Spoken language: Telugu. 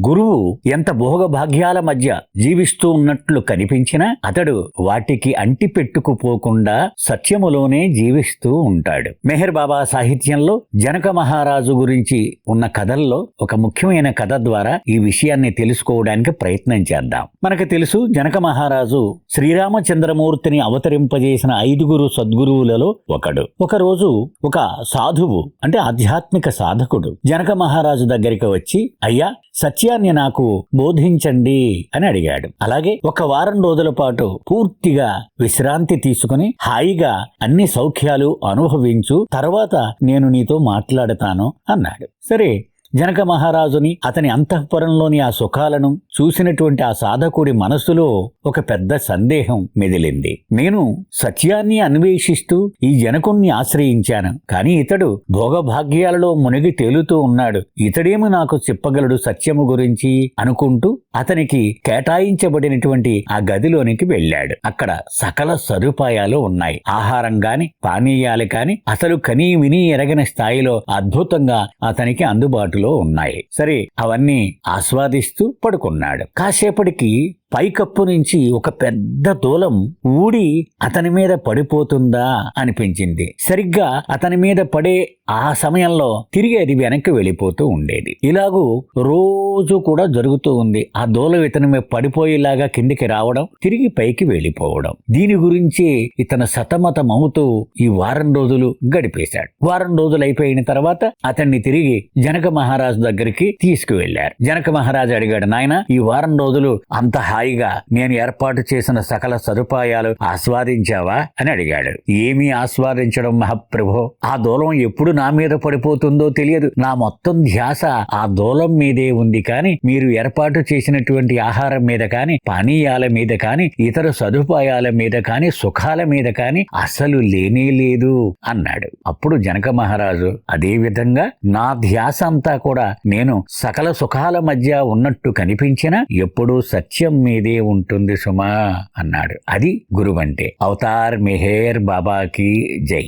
గురువు ఎంత భోగభాగ్యాల మధ్య జీవిస్తూ ఉన్నట్లు కనిపించినా అతడు వాటికి అంటి పెట్టుకుపోకుండా సత్యములోనే జీవిస్తూ ఉంటాడు. మెహర్ బాబా సాహిత్యంలో జనక మహారాజు గురించి ఉన్న కథల్లో ఒక ముఖ్యమైన కథ ద్వారా ఈ విషయాన్ని తెలుసుకోవడానికి ప్రయత్నం చేద్దాం. మనకు తెలుసు జనక మహారాజు శ్రీరామచంద్రమూర్తిని అవతరింపజేసిన ఐదుగురు సద్గురువులలో ఒకడు. ఒకరోజు ఒక సాధువు అంటే ఆధ్యాత్మిక సాధకుడు జనక మహారాజు దగ్గరికి వచ్చి అయ్యా సత్యాన్ని నాకు బోధించండి అని అడిగాడు. అలాగే ఒక వారం రోజుల పాటు పూర్తిగా విశ్రాంతి తీసుకుని హాయిగా అన్ని సౌఖ్యాలు అనుభవించు తర్వాత నేను నీతో మాట్లాడతాను అన్నాడు. సరే జనక మహారాజుని అతని అంతఃపురంలోని ఆ సుఖాలను చూసినటువంటి ఆ సాధకుడి మనస్సులో ఒక పెద్ద సందేహం మెదిలింది. నేను సత్యాన్ని అన్వేషిస్తూ ఈ జనకుణ్ణి ఆశ్రయించాను. కానీ ఇతడు భోగభాగ్యాలలో మునిగి తేలుతూ ఉన్నాడు. ఇతడేమి నాకు చెప్పగలడు సత్యము గురించి అనుకుంటూ అతనికి కేటాయించబడినటువంటి ఆ గదిలోనికి వెళ్ళాడు. అక్కడ సకల సదుపాయాలు ఉన్నాయి. ఆహారం గాని పానీయాలు కాని అసలు కనీ విని ఎరగని స్థాయిలో అద్భుతంగా అతనికి అందుబాటులో ఉన్నాయి. సరే అవన్నీ ఆస్వాదిస్తూ పడుకున్నాడు. కాసేపటికి పైకప్పు నుంచి ఒక పెద్ద దూలం ఊడి అతని మీద పడిపోతుందా అనిపించింది. సరిగ్గా అతని మీద పడే ఆ సమయంలో తిరిగి అది వెనక్కి వెళ్ళిపోతూ ఉండేది. ఇలాగూ రోజు కూడా జరుగుతూ ఉంది. ఆ దూలం ఇతని మీద పడిపోయేలాగా కిందికి రావడం తిరిగి పైకి వెళ్ళిపోవడం. దీని గురించి ఇతను సతమతమవుతూ ఈ వారం రోజులు గడిపేశాడు. వారం రోజులు అయిపోయిన తర్వాత అతన్ని తిరిగి జనక మహారాజు దగ్గరికి తీసుకువెళ్ళారు జనక మహారాజు అడిగాడు నాయన ఈ వారం రోజులు అంత హాయిగా నేను ఏర్పాటు చేసిన సకల సదుపాయాలు ఆస్వాదించావా అని అడిగాడు. ఏమీ ఆస్వాదించడం మహాప్రభో ఆ దూలం ఎప్పుడు నా మీద పడిపోతుందో తెలియదు. నా మొత్తం ధ్యాస ఆ దూలం మీదే ఉంది కానీ మీరు ఏర్పాటు చేసినటువంటి ఆహారం మీద కాని పానీయాల మీద కాని ఇతర సదుపాయాల మీద కాని సుఖాల మీద కాని అసలు లేనే లేదు అన్నాడు. అప్పుడు జనక మహారాజు అదే విధంగా నా ధ్యాస అంతా కూడా నేను సకల సుఖాల మధ్య ఉన్నట్టు కనిపించినా ఎప్పుడూ సత్యం మీదే ఉంటుంది సుమా అన్నాడు. అది గురువంటే. అవతార్ మెహేర్ బాబాకి జై.